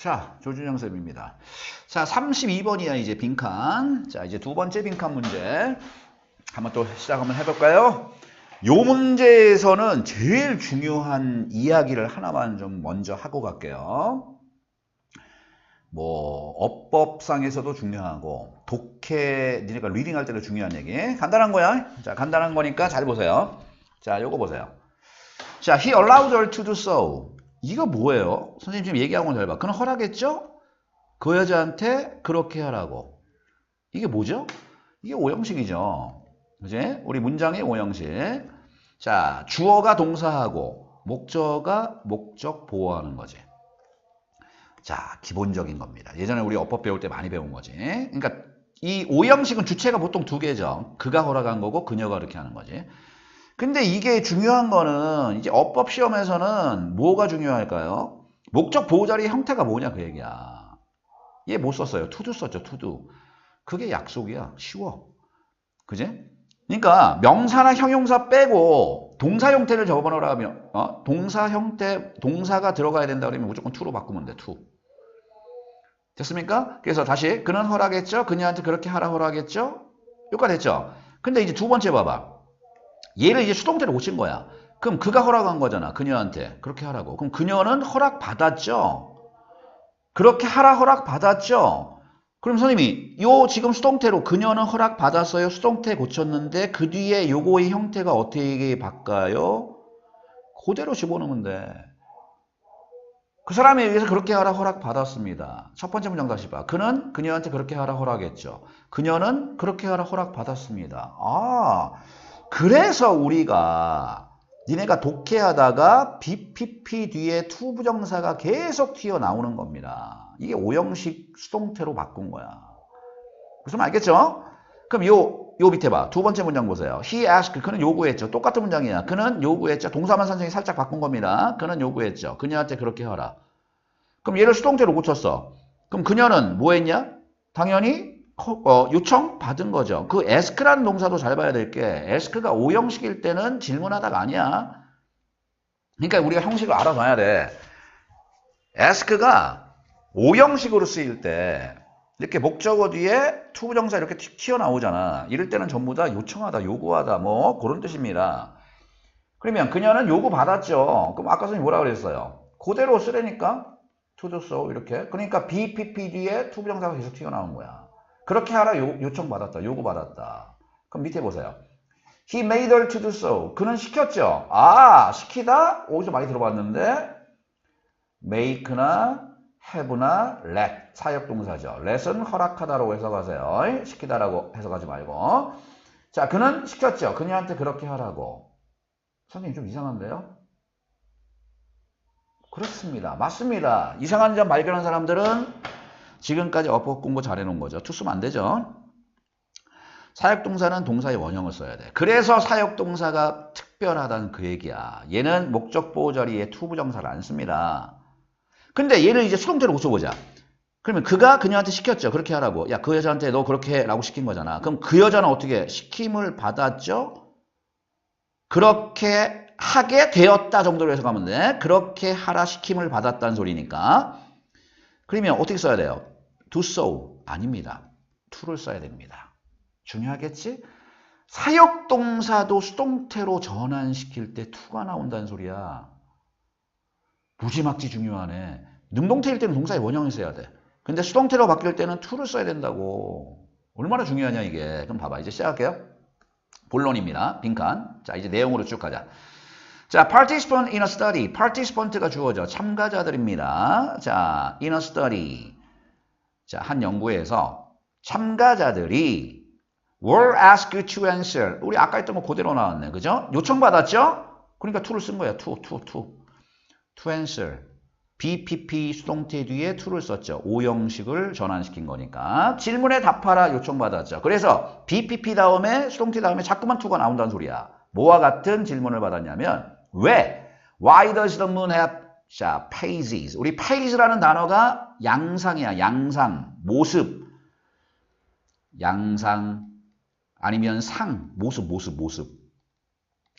자, 조준영 쌤입니다. 자, 32번이야, 이제 빈칸. 자, 이제 두 번째 빈칸 문제. 한번 또 시작 한번 해볼까요? 요 문제에서는 제일 중요한 이야기를 하나만 좀 먼저 하고 갈게요. 뭐, 어법상에서도 중요하고, 독해, 니네가 리딩할 때도 중요한 얘기. 간단한 거야. 자, 간단한 거니까 잘 보세요. 자, 요거 보세요. 자, he allowed her to do so. 이거 뭐예요? 선생님 지금 얘기하고 잘 봐. 그는 허락했죠? 그 여자한테 그렇게 하라고. 이게 뭐죠? 이게 오형식이죠. 그지? 우리 문장의 오형식. 자, 주어가 동사하고 목적어가 목적 보호하는 거지. 자, 기본적인 겁니다. 예전에 우리 어법 배울 때 많이 배운 거지. 그러니까 이 오형식은 주체가 보통 두 개죠. 그가 허락한 거고 그녀가 그렇게 하는 거지. 근데 이게 중요한 거는 이제 어법 시험에서는 뭐가 중요할까요? 목적 보호자리 형태가 뭐냐 그 얘기야. 얘 못 썼어요. 투두 썼죠. 투두. 그게 약속이야. 쉬워. 그지? 그러니까 명사나 형용사 빼고 동사 형태를 적어보라 하면 어? 동사 형태 동사가 들어가야 된다 그러면 무조건 투로 바꾸면 돼. 투. 됐습니까? 그래서 다시 그는 허락했죠. 그녀한테 그렇게 하라 허락했죠. 여기까지 됐죠. 근데 이제 두 번째 봐봐. 얘를 이제 수동태로 고친 거야. 그럼 그가 허락한 거잖아. 그녀한테. 그렇게 하라고. 그럼 그녀는 허락 받았죠? 그렇게 하라 허락 받았죠? 그럼 선생님이 요 지금 수동태로 그녀는 허락 받았어요. 수동태 고쳤는데 그 뒤에 요거의 형태가 어떻게 바꿔요? 그대로 집어넣으면 돼. 그 사람에 의해서 그렇게 하라 허락 받았습니다. 첫 번째 문장 다시 봐. 그는 그녀한테 그렇게 하라 허락했죠. 그녀는 그렇게 하라 허락 받았습니다. 아, 그래서 우리가 니네가 독해하다가 BPP 뒤에 투 부정사가 계속 튀어나오는 겁니다. 이게 오형식 수동태로 바꾼 거야. 무슨 말 알겠죠? 그럼 요, 요 밑에 봐. 두 번째 문장 보세요. He asked. 그는 요구했죠. 똑같은 문장이야. 그는 요구했죠. 동사만 선생이 살짝 바꾼 겁니다. 그는 요구했죠. 그녀한테 그렇게 하라. 그럼 얘를 수동태로 고쳤어. 그럼 그녀는 뭐 했냐? 당연히 어, 요청 받은 거죠. 그 ask라는 동사도 잘 봐야 될 게 ask가 오형식일 때는 질문하다가 아니야. 그러니까 우리가 형식을 알아놔야 돼. ask가 오형식으로 쓰일 때 이렇게 목적어 뒤에 투부정사 이렇게 튀- 튀어나오잖아. 이럴 때는 전부 다 요청하다, 요구하다 뭐 그런 뜻입니다. 그러면 그녀는 요구 받았죠. 그럼 아까 선생님 뭐라 그랬어요? 그대로 쓰라니까 to do 이렇게. 그러니까 BPP 뒤에 투부정사가 계속 튀어나온 거야. 그렇게 하라 요, 요청 받았다. 요구 받았다. 그럼 밑에 보세요. He made her to do so. 그는 시켰죠. 아, 시키다? 어디서 많이 들어봤는데 make나 have나 let 사역동사죠. let은 허락하다라고 해석하세요. 시키다라고 해석하지 말고. 자, 그는 시켰죠. 그녀한테 그렇게 하라고. 선생님 좀 이상한데요? 그렇습니다. 맞습니다. 이상한 점 발견한 사람들은 지금까지 어법 공부 잘 해놓은 거죠. 투 쓰면 안 되죠. 사역동사는 동사의 원형을 써야 돼. 그래서 사역동사가 특별하다는 그 얘기야. 얘는 목적 보호 자리에 투부정사를 안 씁니다. 근데 얘를 이제 수동태로 고쳐보자. 그러면 그가 그녀한테 시켰죠. 그렇게 하라고. 야, 그 여자한테 너 그렇게 해. 라고 시킨 거잖아. 그럼 그 여자는 어떻게 시킴을 받았죠? 그렇게 하게 되었다 정도로 해석하면 돼. 그렇게 하라 시킴을 받았다는 소리니까. 그러면 어떻게 써야 돼요? do so 아닙니다. to를 써야 됩니다. 중요하겠지? 사역동사도 수동태로 전환시킬 때 to가 나온다는 소리야. 무지막지 중요하네. 능동태일 때는 동사의 원형을 써야 돼. 근데 수동태로 바뀔 때는 to를 써야 된다고. 얼마나 중요하냐 이게. 그럼 봐봐. 이제 시작할게요. 본론입니다. 빈칸. 자 이제 내용으로 쭉 가자. 자, participant in a study. participant가 주어져. 참가자들입니다. 자, in a study. 자, 한 연구에서 참가자들이 were asked to answer. 우리 아까 했던 거 그대로 나왔네. 그죠? 요청받았죠? 그러니까 to를 쓴 거야. to, to, to. to answer. BPP 수동태 뒤에 to를 썼죠. 오형식을 전환시킨 거니까. 질문에 답하라 요청받았죠. 그래서 BPP 다음에 수동태 다음에 자꾸만 to가 나온다는 소리야. 뭐와 같은 질문을 받았냐면 왜? Why does the moon have 자, phases. 우리 phase라는 단어가 양상이야. 양상, 모습. 양상 아니면 상, 모습, 모습, 모습.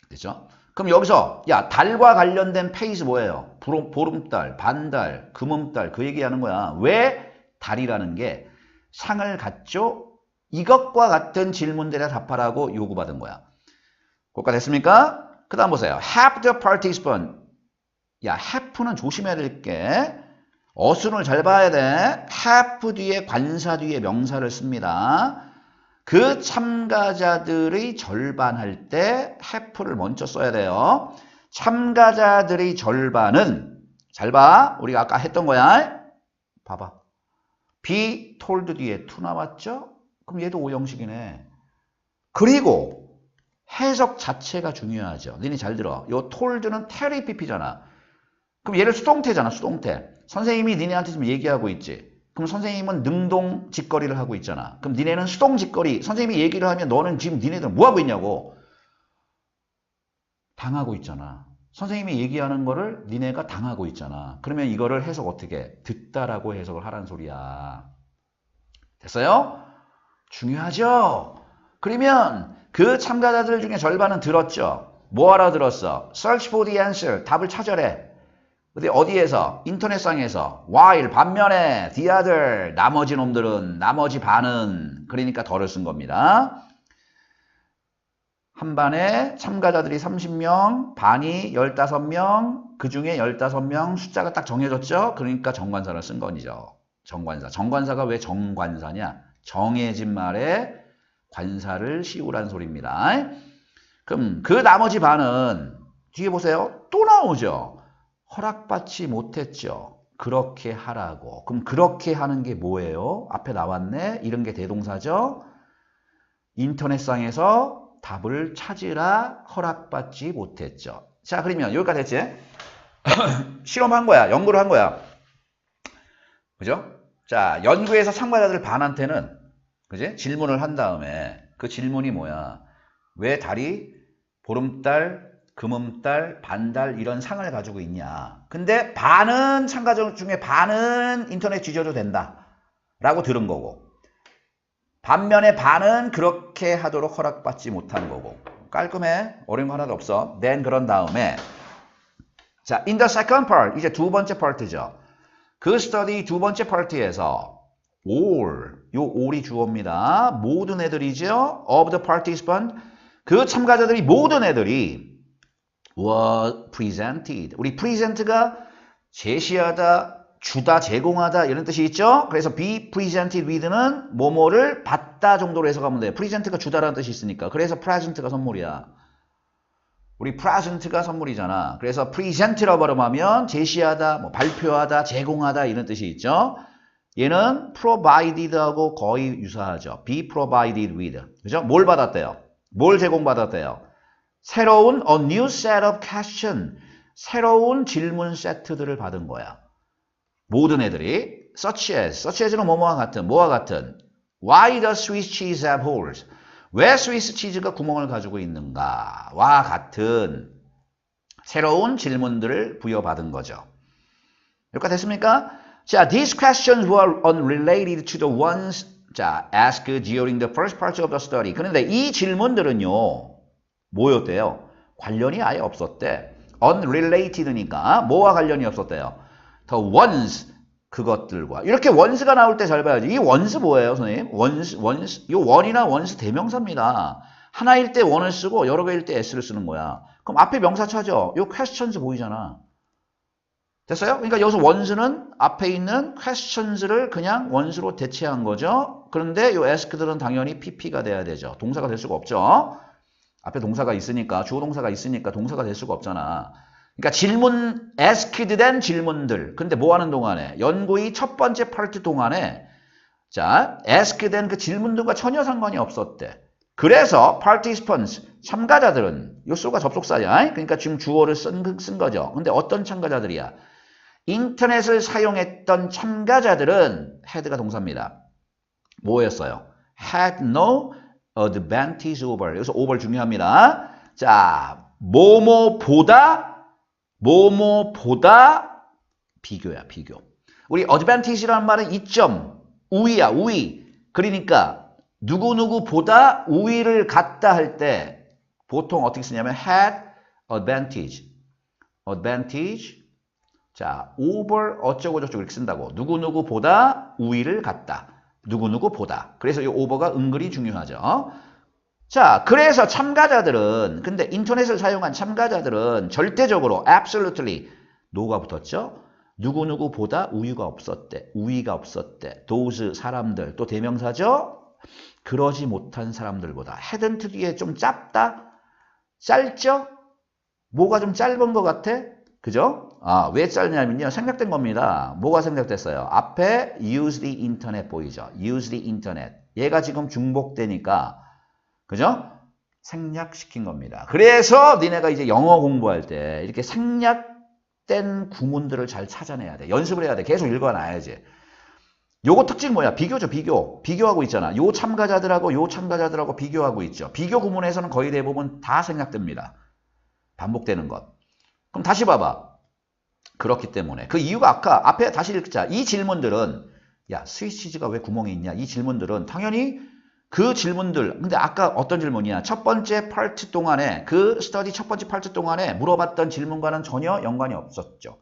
됐죠? 그럼 여기서 야 달과 관련된 페이스 뭐예요? 보름, 보름달, 반달, 금음달 그 얘기하는 거야. 왜 달이라는 게 상을 갖죠? 이것과 같은 질문들에 답하라고 요구받은 거야. 고가 됐습니까? 그 다음 보세요. have the participant. 야, have는 조심해야 될 게 어순을 잘 봐야 돼. have 뒤에 관사 뒤에 명사를 씁니다. 그 참가자들의 절반 할 때 have를 먼저 써야 돼요. 참가자들의 절반은 잘 봐. 우리가 아까 했던 거야. 봐봐. be told 뒤에 to 나왔죠? 그럼 얘도 오형식이네. 그리고 해석 자체가 중요하죠. 니네 잘 들어. 요 told는 테리 PP잖아. 그럼 얘를 수동태잖아, 수동태. 선생님이 니네한테 지금 얘기하고 있지. 그럼 선생님은 능동 짓거리를 하고 있잖아. 그럼 니네는 수동 짓거리. 선생님이 얘기를 하면 너는 지금 니네들 뭐 하고 있냐고. 당하고 있잖아. 선생님이 얘기하는 거를 니네가 당하고 있잖아. 그러면 이거를 해석 어떻게? 해? 듣다라고 해석을 하란 소리야. 됐어요? 중요하죠? 그러면 그 참가자들 중에 절반은 들었죠? 뭐 하러 들었어? Search for the answer. 답을 찾아래. 근데 어디에서? 인터넷상에서. while 반면에 the other 나머지 놈들은 나머지 반은 그러니까 덜을 쓴 겁니다. 한 반에 참가자들이 30명, 반이 15명, 그 중에 15명 숫자가 딱 정해졌죠? 그러니까 정관사를 쓴 거죠. 정관사. 정관사가 왜 정관사냐? 정해진 말에 관사를 씌우란 소리입니다. 그럼 그 나머지 반은 뒤에 보세요. 또 나오죠. 허락받지 못했죠. 그렇게 하라고. 그럼 그렇게 하는 게 뭐예요? 앞에 나왔네. 이런 게 대동사죠. 인터넷상에서 답을 찾으라 허락받지 못했죠. 자, 그러면 여기까지 했지? 실험한 거야. 연구를 한 거야. 그죠? 자, 연구에서 참가자들 반한테는 그지? 질문을 한 다음에 그 질문이 뭐야? 왜 달이 보름달, 금음달, 반달 이런 상을 가지고 있냐? 근데 반은 참가자 중에 반은 인터넷 뒤져도 된다. 라고 들은 거고. 반면에 반은 그렇게 하도록 허락받지 못한 거고. 깔끔해. 어려운 거 하나도 없어. then 그런 다음에 자, in the second part 이제 두 번째 파트죠. 그 스터디 두 번째 파트에서 all, 요 all이 주어입니다. 모든 애들이죠. of the participant 그 참가자들이 모든 애들이 were presented. 우리 present가 제시하다, 주다, 제공하다 이런 뜻이 있죠. 그래서 be presented with는 뭐뭐를 받다 정도로 해석하면 돼요. present가 주다라는 뜻이 있으니까. 그래서 present가 선물이야. 우리 present가 선물이잖아. 그래서 present라고 발음하면 제시하다, 뭐 발표하다, 제공하다 이런 뜻이 있죠. 얘는 provided하고 거의 유사하죠. be provided with. 그죠? 뭘 받았대요? 뭘 제공받았대요? 새로운 a new set of question. 새로운 질문 세트들을 받은 거야. 모든 애들이 such as, such as는 뭐뭐와 같은, 뭐와 같은 Why does Swiss cheese have holes? 왜 스위스 치즈가 구멍을 가지고 있는가? 와 같은 새로운 질문들을 부여받은 거죠. 여기까지 됐습니까? 자, these questions were unrelated to the ones 자, asked during the first part of the study. 그런데 이 질문들은요, 뭐였대요? 관련이 아예 없었대. unrelated니까 뭐와 관련이 없었대요? the ones 그것들과 이렇게 원스가 나올 때 잘 봐야지. 이 원스 뭐예요, 선생님? 원스 원스 이 원이나 원스 대명사입니다. 하나일 때 원을 쓰고 여러 개일 때 s를 쓰는 거야. 그럼 앞에 명사 찾아. 이 questions 보이잖아. 됐어요? 그러니까 여기서 원스는 앞에 있는 questions를 그냥 원스로 대체한 거죠. 그런데 이 ask들은 당연히 pp가 돼야 되죠. 동사가 될 수가 없죠. 앞에 동사가 있으니까 주어 동사가 있으니까 동사가 될 수가 없잖아. 그러니까 질문 asked 된 질문들. 근데 뭐 하는 동안에 연구의 첫 번째 파트 동안에 자, asked 된 그 질문들과 전혀 상관이 없었대. 그래서 participants 참가자들은 요소가 접속사야. 그러니까 지금 주어를 쓴, 쓴 거죠. 근데 어떤 참가자들이야? 인터넷을 사용했던 참가자들은 had가 동사입니다. 뭐였어요? had no advantage over. 여기서 over 중요합니다. 자, 뭐뭐보다 뭐뭐보다 비교야, 비교. 우리 advantage라는 말은 이점, 우위야, 우위. 그러니까 누구누구보다 우위를 갖다 할 때 보통 어떻게 쓰냐면 had advantage, advantage. 자, over 어쩌고 저쩌고 이렇게 쓴다고. 누구누구보다 우위를 갖다. 누구누구보다. 그래서 이 over가 은근히 중요하죠. 자, 그래서 참가자들은 근데 인터넷을 사용한 참가자들은 절대적으로 absolutely 노가 붙었죠. 누구누구보다 우위가 없었대. 우위가 없었대. those 사람들 또 대명사죠. 그러지 못한 사람들보다 헤든트 뒤에 좀 짧다? 짧죠? 뭐가 좀 짧은 것 같아? 그죠? 아, 왜 짧냐면요. 생략된 겁니다. 뭐가 생략됐어요? 앞에 use the internet 보이죠? use the internet. 얘가 지금 중복되니까 그죠? 생략시킨 겁니다. 그래서 니네가 이제 영어 공부할 때 이렇게 생략된 구문들을 잘 찾아내야 돼. 연습을 해야 돼. 계속 읽어놔야지. 요거 특징 뭐야? 비교죠, 비교. 비교하고 있잖아. 요 참가자들하고 요 참가자들하고 비교하고 있죠. 비교 구문에서는 거의 대부분 다 생략됩니다. 반복되는 것. 그럼 다시 봐봐. 그렇기 때문에. 그 이유가 아까 앞에 다시 읽자. 이 질문들은 야, 스위치즈가 왜 구멍이 있냐? 이 질문들은 당연히 그 질문들, 근데 아까 어떤 질문이야? 첫 번째 파트 동안에, 그 스터디 첫 번째 파트 동안에 물어봤던 질문과는 전혀 연관이 없었죠.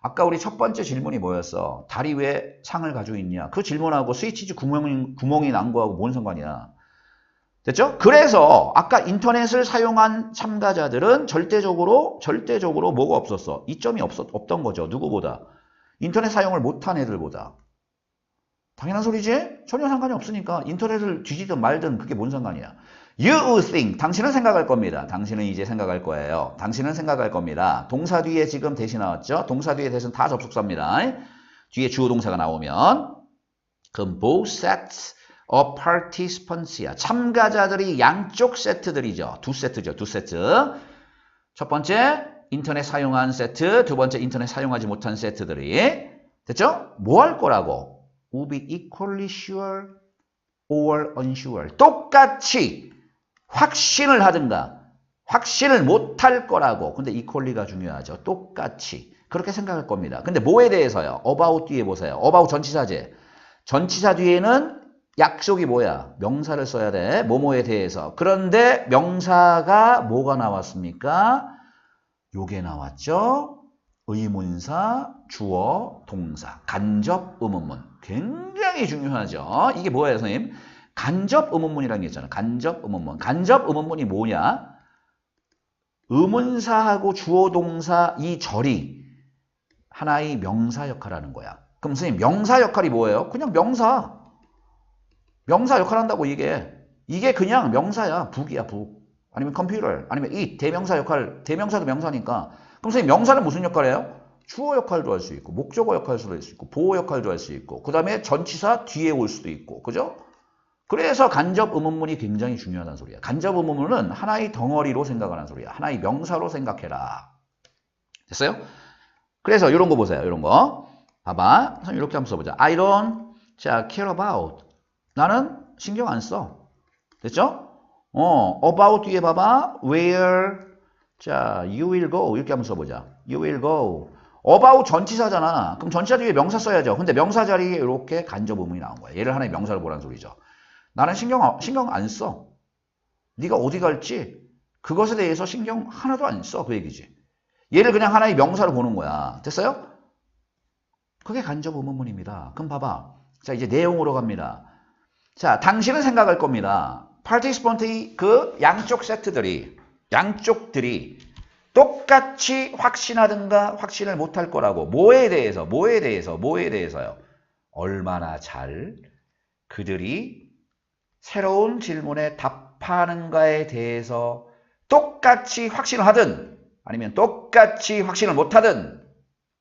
아까 우리 첫 번째 질문이 뭐였어? 달이 왜 상을 가지고 있냐? 그 질문하고 스위치즈 구멍이, 구멍이 난 거하고 뭔 상관이야? 됐죠? 그래서 아까 인터넷을 사용한 참가자들은 절대적으로, 절대적으로 뭐가 없었어? 이점이 없었, 없던 거죠. 누구보다? 인터넷 사용을 못한 애들보다. 당연한 소리지? 전혀 상관이 없으니까 인터넷을 뒤지든 말든 그게 뭔 상관이야. You think. 당신은 생각할 겁니다. 당신은 이제 생각할 거예요. 당신은 생각할 겁니다. 동사 뒤에 지금 대시 나왔죠? 동사 뒤에 대신 다 접속사입니다. 뒤에 주어 동사가 나오면 그럼 both sets of participants야. 참가자들이 양쪽 세트들이죠. 두 세트죠. 두 세트. 첫 번째 인터넷 사용한 세트, 두 번째 인터넷 사용하지 못한 세트들이 됐죠? 뭐 할 거라고? will be equally sure or unsure. 똑같이 확신을 하든가 확신을 못할 거라고. 근데 equally가 중요하죠. 똑같이. 그렇게 생각할 겁니다. 근데 뭐에 대해서요? about 뒤에 보세요. about 전치사제. 전치사 뒤에는 약속이 뭐야? 명사를 써야 돼. 뭐뭐에 대해서. 그런데 명사가 뭐가 나왔습니까? 요게 나왔죠? 의문사, 주어, 동사, 간접 의문문. 굉장히 중요하죠. 이게 뭐예요, 선생님? 간접 의문문이라는 게 있잖아. 간접 의문문. 간접 의문문이 뭐냐? 의문사하고 주어, 동사 이 절이 하나의 명사 역할을 하는 거야. 그럼 선생님, 명사 역할이 뭐예요? 그냥 명사. 명사 역할 한다고 이게. 이게 그냥 명사야. 북이야, 북. 아니면 컴퓨터, 아니면 이 대명사 역할, 대명사도 명사니까. 그럼 선생님, 명사는 무슨 역할이에요? 주어 역할도 할 수 있고 목적어 역할도 할 수 있고 보호 역할도 할 수 있고 그 다음에 전치사 뒤에 올 수도 있고 그죠? 그래서 간접 의문문이 굉장히 중요하다는 소리야. 간접 의문문은 하나의 덩어리로 생각하는 소리야. 하나의 명사로 생각해라. 됐어요? 그래서 이런 거 보세요. 이런 거. 봐봐. 이렇게 한번 써보자. I don't 자, care about. 나는 신경 안 써. 됐죠? 어, about 뒤에 봐봐. Where 자, you will go. 이렇게 한번 써보자. You will go. about 전치사잖아. 그럼 전치사 뒤에 명사 써야죠. 근데 명사 자리에 이렇게 간접 의문이 나온 거야. 얘를 하나의 명사로 보라는 소리죠. 나는 신경, 신경 안 써. 네가 어디 갈지 그것에 대해서 신경 하나도 안 써. 그 얘기지. 얘를 그냥 하나의 명사로 보는 거야. 됐어요? 그게 간접 의문문입니다. 그럼 봐봐. 자, 이제 내용으로 갑니다. 자, 당신은 생각할 겁니다. 파티스펀트의 그 양쪽 세트들이, 양쪽들이 똑같이 확신하든가 확신을 못할 거라고. 뭐에 대해서, 뭐에 대해서, 뭐에 대해서요. 얼마나 잘 그들이 새로운 질문에 답하는가에 대해서 똑같이 확신을 하든 아니면 똑같이 확신을 못하든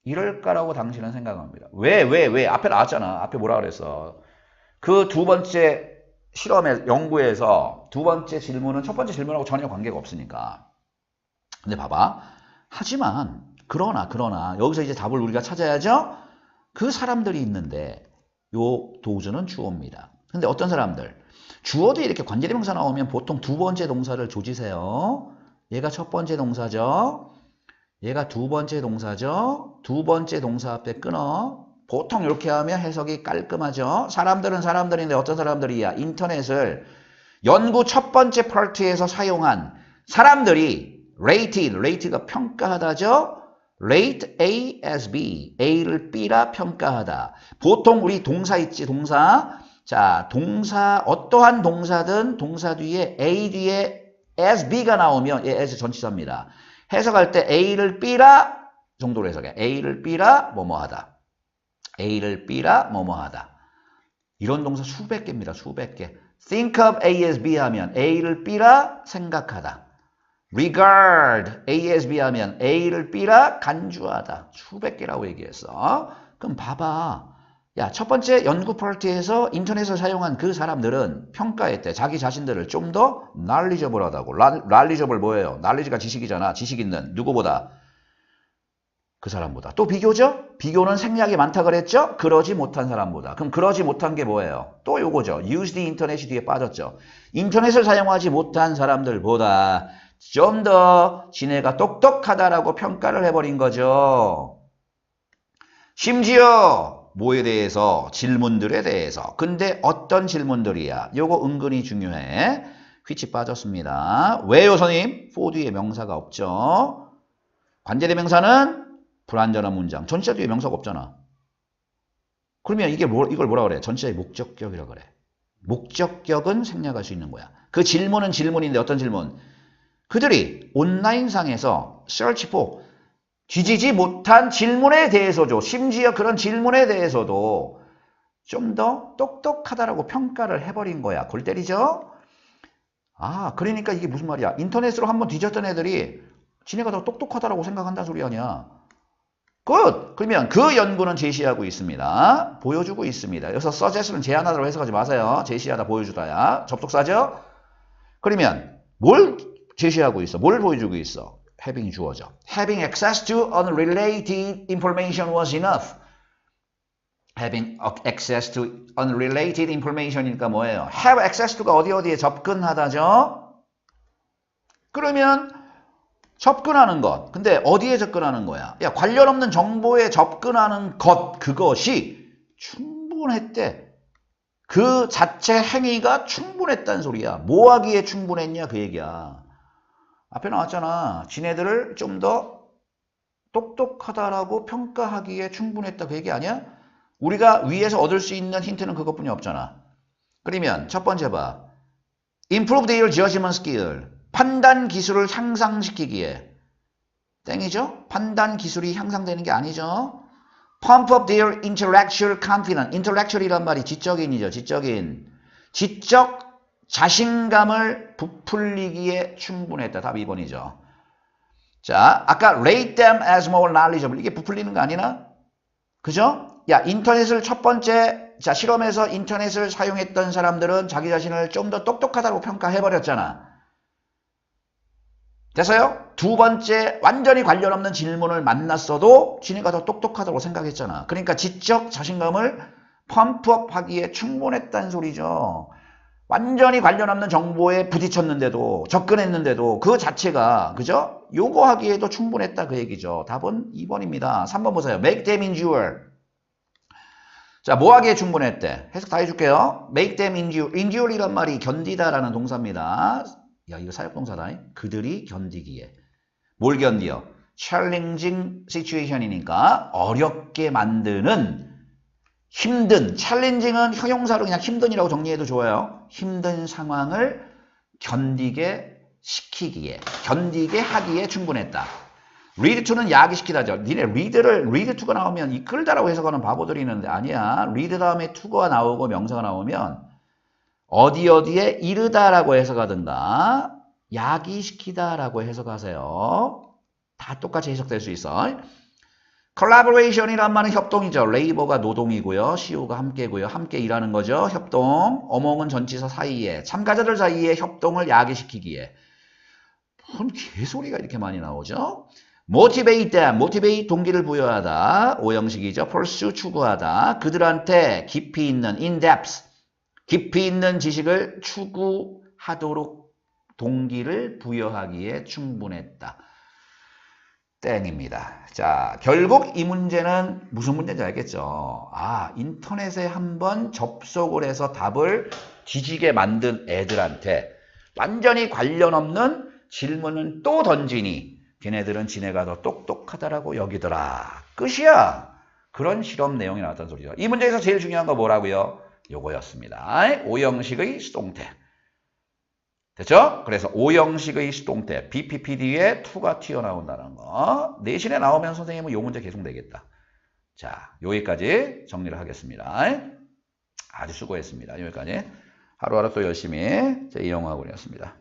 이럴까라고 당신은 생각합니다. 왜, 왜, 왜? 앞에 나왔잖아. 앞에 뭐라 그랬어. 그 두 번째 실험에, 연구에서 두 번째 질문은 첫 번째 질문하고 전혀 관계가 없으니까. 근데 봐봐. 하지만, 그러나, 그러나, 여기서 이제 답을 우리가 찾아야죠? 그 사람들이 있는데, 요 도주는 주어입니다. 근데 어떤 사람들? 주어도 이렇게 관계대명사 나오면 보통 두 번째 동사를 조지세요. 얘가 첫 번째 동사죠. 얘가 두 번째 동사죠. 두 번째 동사 앞에 끊어. 보통 이렇게 하면 해석이 깔끔하죠. 사람들은 사람들인데 어떤 사람들이야? 인터넷을 연구 첫 번째 파트에서 사용한 사람들이 rated, rate가 평가하다죠. rate A as B, A를 B라 평가하다. 보통 우리 동사 있지, 동사. 자, 동사, 어떠한 동사든 동사 뒤에 A 뒤에 as B가 나오면 얘 as 전치사입니다. 해석할 때 A를 B라 정도로 해석해. A를 B라 뭐뭐하다. A를 B라 뭐뭐하다. 이런 동사 수백 개입니다. 수백 개. think of A as B 하면 A를 B라 생각하다. regard A as B 하면 A를 B라 간주하다. 수백 개라고 얘기했어. 그럼 봐봐. 야, 첫 번째 연구 파트에서 인터넷을 사용한 그 사람들은 평가했대. 자기 자신들을 좀더 knowledgeable하다고. knowledgeable 뭐예요? knowledge가 지식이잖아. 지식 있는 누구보다 그 사람보다. 또 비교죠? 비교는 생략이 많다 그랬죠? 그러지 못한 사람보다. 그럼 그러지 못한 게 뭐예요? 또 요거죠. use the internet이 뒤에 빠졌죠. 인터넷을 사용하지 못한 사람들보다 좀 더 지네가 똑똑하다라고 평가를 해버린 거죠. 심지어 뭐에 대해서? 질문들에 대해서. 근데 어떤 질문들이야? 요거 은근히 중요해. 휘치 빠졌습니다. 왜요, for 뒤에 명사가 없죠. 관제대명사는 불완전한 문장. 전치사 뒤에 명사가 없잖아. 그러면 이게 뭐, 이걸 뭐라 그래? 전치사의 목적격이라 그래. 목적격은 생략할 수 있는 거야. 그 질문은 질문인데 어떤 질문? 그들이 온라인상에서 search for 뒤지지 못한 질문에 대해서죠. 심지어 그런 질문에 대해서도 좀 더 똑똑하다라고 평가를 해버린 거야. 골 때리죠? 아, 그러니까 이게 무슨 말이야. 인터넷으로 한번 뒤졌던 애들이 지네가 더 똑똑하다라고 생각한다는 소리 아니야. 굿! 그러면 그 연구는 제시하고 있습니다. 보여주고 있습니다. 여기서 suggest는 제안하다고 해석하지 마세요. 제시하다, 보여주다야. 접속사죠? 그러면 뭘 제시하고 있어? 뭘 보여주고 있어? having이 주어져. having access to unrelated information was enough. having access to unrelated information이니까 뭐예요? have access to가 어디 어디에 접근하다죠? 그러면 접근하는 것. 근데 어디에 접근하는 거야? 야, 관련 없는 정보에 접근하는 것, 그것이 충분했대. 그 자체 행위가 충분했다는 소리야. 뭐 하기에 충분했냐, 그 얘기야. 앞에 나왔잖아. 지네들을 좀 더 똑똑하다라고 평가하기에 충분했다, 그 얘기 아니야? 우리가 위에서 얻을 수 있는 힌트는 그것뿐이 없잖아. 그러면 첫 번째 봐. improve their judgment skill. 판단 기술을 향상시키기에 땡이죠? 판단 기술이 향상되는 게 아니죠? pump up their intellectual confidence. intellectual이란 말이 지적인이죠. 지적인. 지적 자신감을 부풀리기에 충분했다. 답 2번이죠. 자, 아까 rate them as more knowledgeable. 이게 부풀리는 거 아니나? 그죠? 야, 인터넷을 첫 번째, 자, 실험에서 인터넷을 사용했던 사람들은 자기 자신을 좀 더 똑똑하다고 평가해버렸잖아. 됐어요? 두 번째 완전히 관련 없는 질문을 만났어도 지네가 더 똑똑하다고 생각했잖아. 그러니까 지적 자신감을 펌프업 하기에 충분했다는 소리죠. 완전히 관련 없는 정보에 부딪혔는데도 접근했는데도 그 자체가 그죠? 요거 하기에도 충분했다 그 얘기죠. 답은 2번입니다. 3번 보세요. make them endure. 자, 뭐 하기에 충분했대? 해석 다 해줄게요. make them endure. endure이란 말이 견디다라는 동사입니다. 야, 이거 사역동사다. 그들이 견디기에. 뭘 견디요? challenging situation이니까 어렵게 만드는 힘든, challenging은 형용사로 그냥 힘든이라고 정리해도 좋아요. 힘든 상황을 견디게 시키기에, 견디게 하기에 충분했다. read to는 야기시키다죠. 니네 read를, read to가 나오면 이끌다라고 해석하는 바보들이 있는데 아니야. read 다음에 to가 나오고 명사가 나오면 어디 어디에 이르다라고 해석하든가 야기시키다라고 해석하세요. 다 똑같이 해석될 수 있어. collaboration이란 말은 협동이죠. 레이버가 노동이고요. CO가 함께고요. 함께 일하는 거죠. 협동. 어몽은 전치사 사이에 참가자들 사이에 협동을 야기시키기에 무슨 개소리가 이렇게 많이 나오죠? motivate them, motivate 동기를 부여하다. 오형식이죠. pursue 추구하다. 그들한테 깊이 있는 in depth 깊이 있는 지식을 추구하도록 동기를 부여하기에 충분했다. 땡입니다. 자, 결국 이 문제는 무슨 문제인지 알겠죠? 아, 인터넷에 한번 접속을 해서 답을 뒤지게 만든 애들한테 완전히 관련 없는 질문은 또 던지니 걔네들은 지네가 더 똑똑하다라고 여기더라. 끝이야. 그런 실험 내용이 나왔다는 소리죠. 이 문제에서 제일 중요한 거 뭐라고요? 요거였습니다. 오형식의 수동태. 됐죠? 그래서 오형식의 수동태 BPPD에 2가 튀어나온다는 거. 내신에 나오면 선생님은 요 문제 계속 내겠다. 자, 여기까지 정리를 하겠습니다. 아주 수고했습니다. 여기까지. 하루하루 또 열심히 제 이영화군이었습니다.